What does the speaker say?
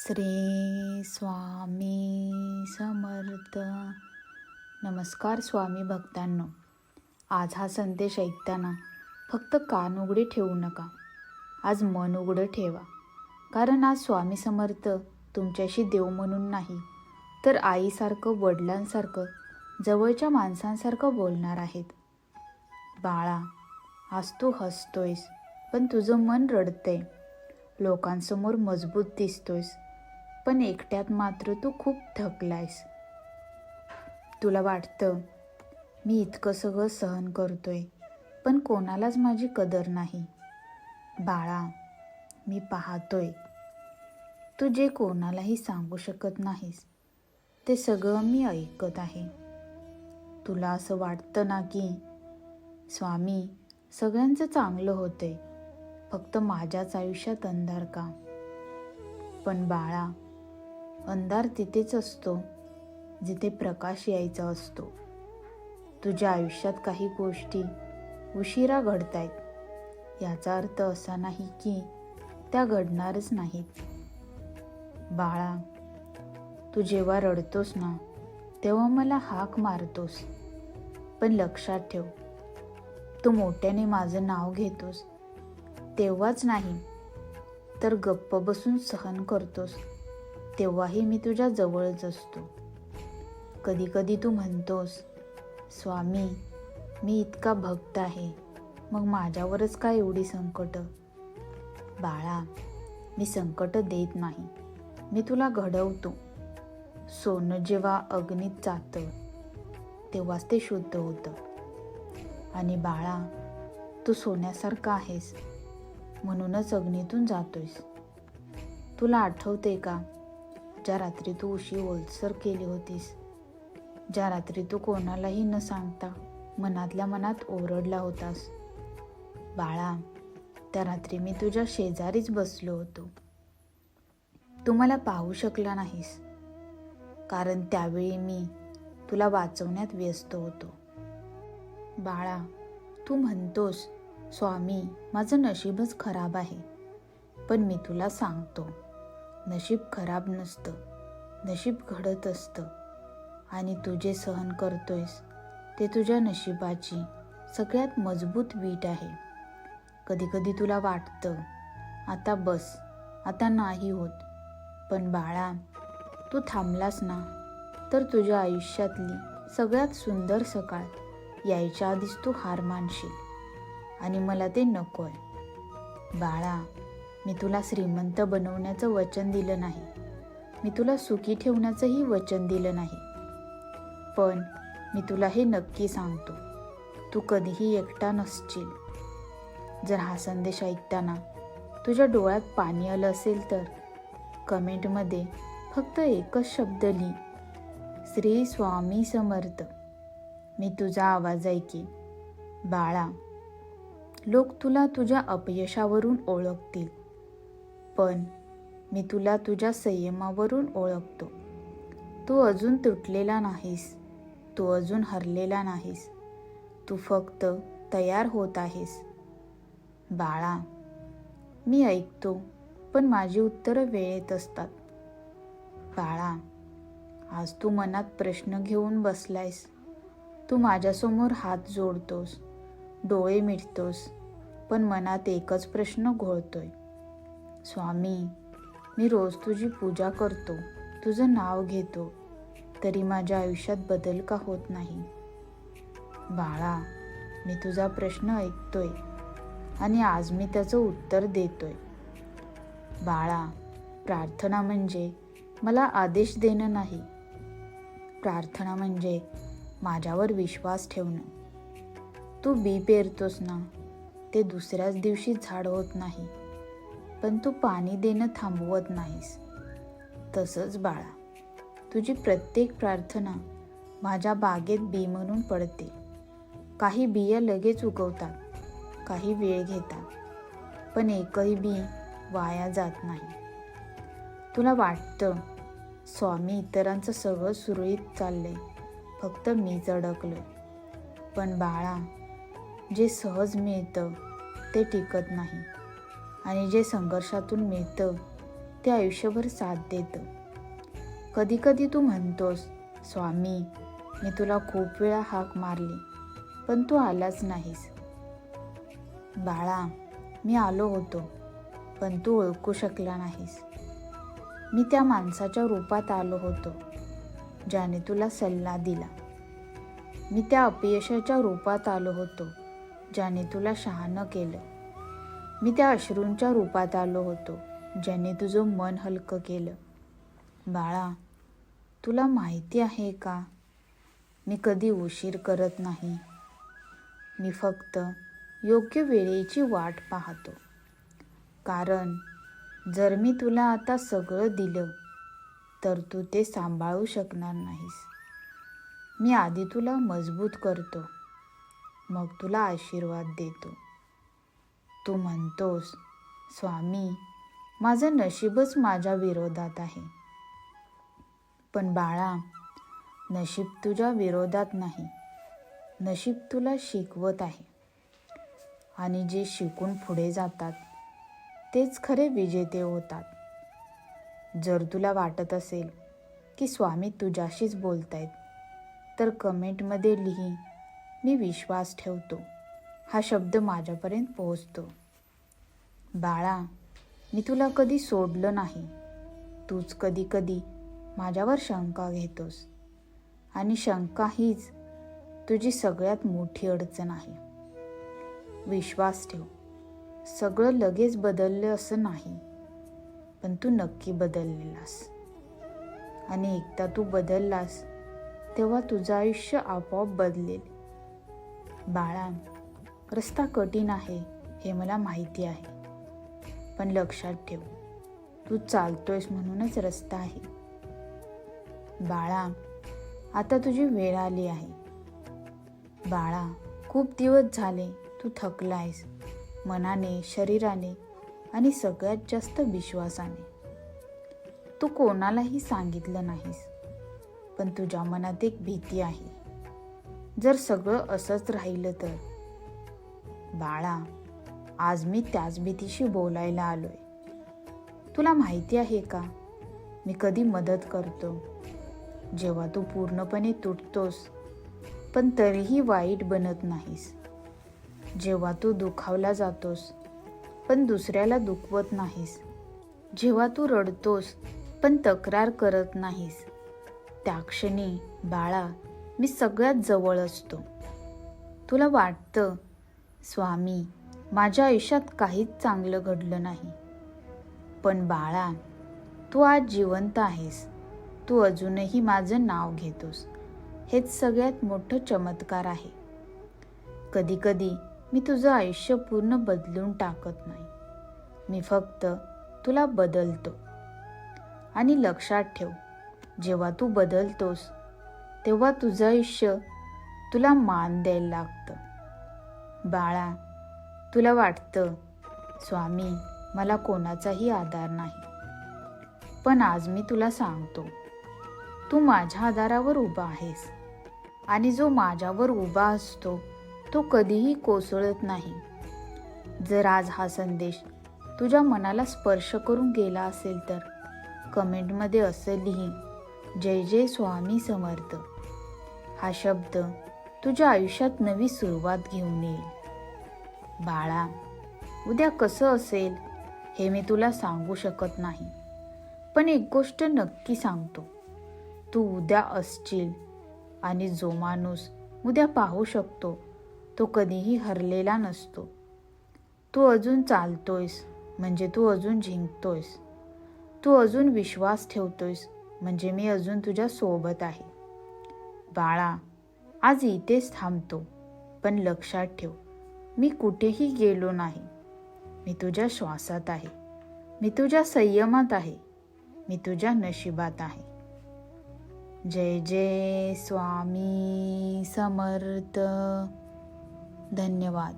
श्री स्वामी समर्थ. नमस्कार स्वामी भक्तांनो. आज हा संदेश ऐकताना फक्त कान उघडे ठेवू नका. आज मन उघडं ठेवा. कारण आज स्वामी समर्थ तुमच्याशी देव म्हणून नाही तर आईसारखं वडिलांसारखं जवळच्या माणसांसारखं बोलणार आहेत. बाळा आज तू हसतोयस पण तुझं मन रडतंय. लोकांसमोर मजबूत दिसतोयस. पण एकट्यात मात्र तू खूप थकलायस. तुला वाटतं मी इतकं सगळं सहन करतोय पण कोणालाच माझी कदर नाही. बाळा मी पाहतोय. तू जे कोणालाही सांगू शकत नाहीस ते सगळं मी ऐकत आहे. तुला असं वाटतं ना की स्वामी सगळ्यांचं चांगलं होतंय फक्त माझ्याच आयुष्यात अंधार का? पण बाळा अंधार तिथेच असतो जिथे प्रकाश यायचा असतो. तुझ्या आयुष्यात काही गोष्टी उशिरा घडतायत. याचा अर्थ असा नाही की त्या घडणारच नाहीत. बाळा तू जेव्हा रडतोस ना तेव्हा मला हाक मारतोस. पण लक्षात ठेव तू मोठ्याने माझं नाव घेतोस. तेव्हाच नाही तर गप्प बसून सहन करतोस. तेव्हाही मी तुझ्या जवळच असतो. कधी कधी तू म्हणतोस स्वामी मी इतका भक्त आहे मग माझ्यावरच का एवढी संकट? बाळा मी संकट देत नाही मी तुला घडवतो. सोनं जेव्हा अग्नीत जातं तेव्हाच ते शुद्ध होतं. आणि बाळा तू सोन्यासारखा आहेस म्हणूनच अग्नीतून जातोयस. तुला आठवते का ज्या रात्री तू उशी ओलसर केली होतीस ज्या रात्री तू कोणालाही न सांगता मनातल्या मनात ओरडला होतास बाळा त्या रात्री मी तुझ्या शेजारीच बसलो होतो. तू मला पाहू शकला नाहीस कारण त्यावेळी मी तुला वाचवण्यात व्यस्त होतो. बाळा तू म्हणतोस स्वामी माझं नशीबच खराब आहे पण मी तुला सांगतो. नशीब खराब नसतं. नशीब घडत असतं. आणि तू जे सहन करतोयस ते तुझ्या नशिबाची सगळ्यात मजबूत वीट आहे. कधीकधी तुला वाटतं आता बस आता नाही होत. पण बाळा तू थांबलास ना तर तुझ्या आयुष्यातली सगळ्यात सुंदर सकाळ यायच्या आधीच तू हार मानशील. आणि मला ते नको आहे बाळा मी तुला श्रीमंत बनवण्याचं वचन दिलं नाही. मी तुला सुखी ठेवण्याचंही वचन दिलं नाही. पण मी तुला हे नक्की सांगतो तू कधीही एकटा नसशील. जर हा संदेश ऐकताना तुझ्या डोळ्यात पाणी आलं असेल तर कमेंटमध्ये फक्त एकच शब्द लिही श्री स्वामी समर्थ. मी तुझा आवाज ऐकी बाळा लोक तुला तुझ्या अपयशावरून ओळखतील. पण मी तुला तुझ्या संयमावरून ओळखतो. तू अजून तुटलेला नाहीस. तू अजून हरलेला नाहीस. तू फक्त तयार होत आहेस. बाळा मी ऐकतो पण माझी उत्तरं वेळेत असतात. बाळा आज तू मनात प्रश्न घेऊन बसलायस. तू माझ्यासमोर हात जोडतोस डोळे मिटतोस पण मनात एकच प्रश्न घोळतोय. स्वामी मी रोज तुझी पूजा करतो तुझं नाव घेतो तरी माझ्या आयुष्यात बदल का होत नाही? बाळा मी तुझा प्रश्न ऐकतोय आणि आज मी त्याचं उत्तर देतोय. बाळा प्रार्थना म्हणजे मला आदेश देणं नाही. प्रार्थना म्हणजे माझ्यावर विश्वास ठेवणं. तू बी पेरतोस ना ते दुसऱ्याच दिवशी झाड होत नाही. पण तू पाणी देणं थांबवत नाहीस. तसंच बाळा तुझी प्रत्येक प्रार्थना माझ्या बागेत बी म्हणून पडते. काही बिया लगेच उगवतात काही वेळ घेतात पण एकही बी वाया जात नाही. तुला वाटतं स्वामी इतरांचं सगळं सुरळीत चाललंय फक्त मीच अडकलं पण बाळा जे सहज मिळतं ते टिकत नाही. आणि जे संघर्षातून मिळतं ते आयुष्यभर साथ देतं. कधी कधी तू म्हणतोस स्वामी मी तुला खूप वेळा हाक मारली पण तू आलाच नाहीस. बाळा मी आलो होतो पण तू ओळखू शकला नाहीस. मी त्या माणसाच्या रूपात आलो होतो ज्याने तुला सल्ला दिला. मी त्या अपयशाच्या रूपात आलो होतो ज्याने तुला शहाणं केलं. मी त्या अश्रूंच्या रूपात आलो होतो ज्याने तुझं मन हलकं केलं. बाळा तुला माहिती आहे का? मी कधी उशीर करत नाही. मी फक्त योग्य वेळेची वाट पाहतो. कारण जर मी तुला आता सगळं दिलं तर तू ते सांभाळू शकणार नाहीस. मी आधी तुला मजबूत करतो मग तुला आशीर्वाद देतो. तू म्हणतोस स्वामी माझं नशीबच माझ्या विरोधात आहे. पण बाळा नशीब तुझ्या विरोधात नाही. नशीब तुला शिकवत आहे. आणि जे शिकून पुढे जातात तेच खरे विजेते होतात. जर तुला वाटत असेल की स्वामी तुझ्याशीच बोलतायत तर कमेंटमध्ये लिही मी विश्वास ठेवतो. हा शब्द माझ्यापर्यंत पोहोचतो. बाळा मी तुला कधी सोडलं नाही. तूच कधी कधी माझ्यावर शंका घेतोस. आणि शंका हीच तुझी सगळ्यात मोठी अडचण आहे. विश्वास ठेव. सगळं लगेच बदललं असं नाही पण तू नक्की बदललेलास. आणि एकदा तू बदललास तेव्हा तुझं आयुष्य आपोआप बदलेल. बाळा रस्ता कठीण आहे हे मला माहिती आहे. पण लक्षात ठेव तू चालतोयस म्हणूनच रस्ता आहे. बाळा आता तुझी वेळ आली आहे. बाळा खूप दिवस झाले तू थकलायस मनाने शरीराने आणि सगळ्यात जास्त विश्वासाने. तू कोणालाही सांगितलं नाहीस पण तुझ्या मनात एक भीती आहे. जर सगळं असंच राहिलं तर? बाळा आज मी त्याच भीतीशी बोलायला आलोय. तुला माहिती आहे का? मी कधी मदत करतो. जेव्हा तू पूर्णपणे तुटतोस पण तरीही वाईट बनत नाहीस. जेव्हा तू दुखावला जातोस पण दुसऱ्याला दुखवत नाहीस. जेव्हा तू रडतोस पण तक्रार करत नाहीस. त्या क्षणी बाळा मी सगळ्यात जवळ असतो. तुला वाटतं स्वामी माझ्या आयुष्यात काहीच चांगलं घडलं नाही. पण बाळा तू आज जिवंत आहेस. तू अजूनही माझं नाव घेतोस. हेच सगळ्यात मोठं चमत्कार आहे. कधीकधी मी तुझं आयुष्य पूर्ण बदलून टाकत नाही. मी फक्त तुला बदलतो. आणि लक्षात ठेव जेव्हा तू बदलतोस तेव्हा तुझं आयुष्य तुला मान द्यायला लागतं. बाळा तुला वाटतं स्वामी मला कोणाचाही आधार नाही. पण आज मी तुला सांगतो तू माझ्या आधारावर उभा आहेस. आणि जो माझ्यावर उभा असतो तो कधीही कोसळत नाही. जर आज हा संदेश तुझ्या मनाला स्पर्श करून गेला असेल तर कमेंटमध्ये असं लिही जय जय स्वामी समर्थ. हा शब्द तुझ्या आयुष्यात नवी सुरुवात घेऊन येईल. बाळा उद्या कसं असेल हे मी तुला सांगू शकत नाही पण एक गोष्ट नक्की सांगतो. तू उद्या असशील आणि जो माणूस उद्या पाहू शकतो तो कधीही हरलेला नसतो. तू अजून चालतोयस म्हणजे तू अजून जिंकतोयस. तू अजून विश्वास ठेवतोयस म्हणजे मी अजून तुझ्या सोबत आहे. बाळा आज इथेच थांबतो पण लक्षात ठेव. मी कुठेही गेलो नाही. मी तुझ्या श्वासात आहे. मी तुझ्या संयमात आहे. मी तुझ्या नशिबात आहे. जय जय स्वामी समर्थ. धन्यवाद.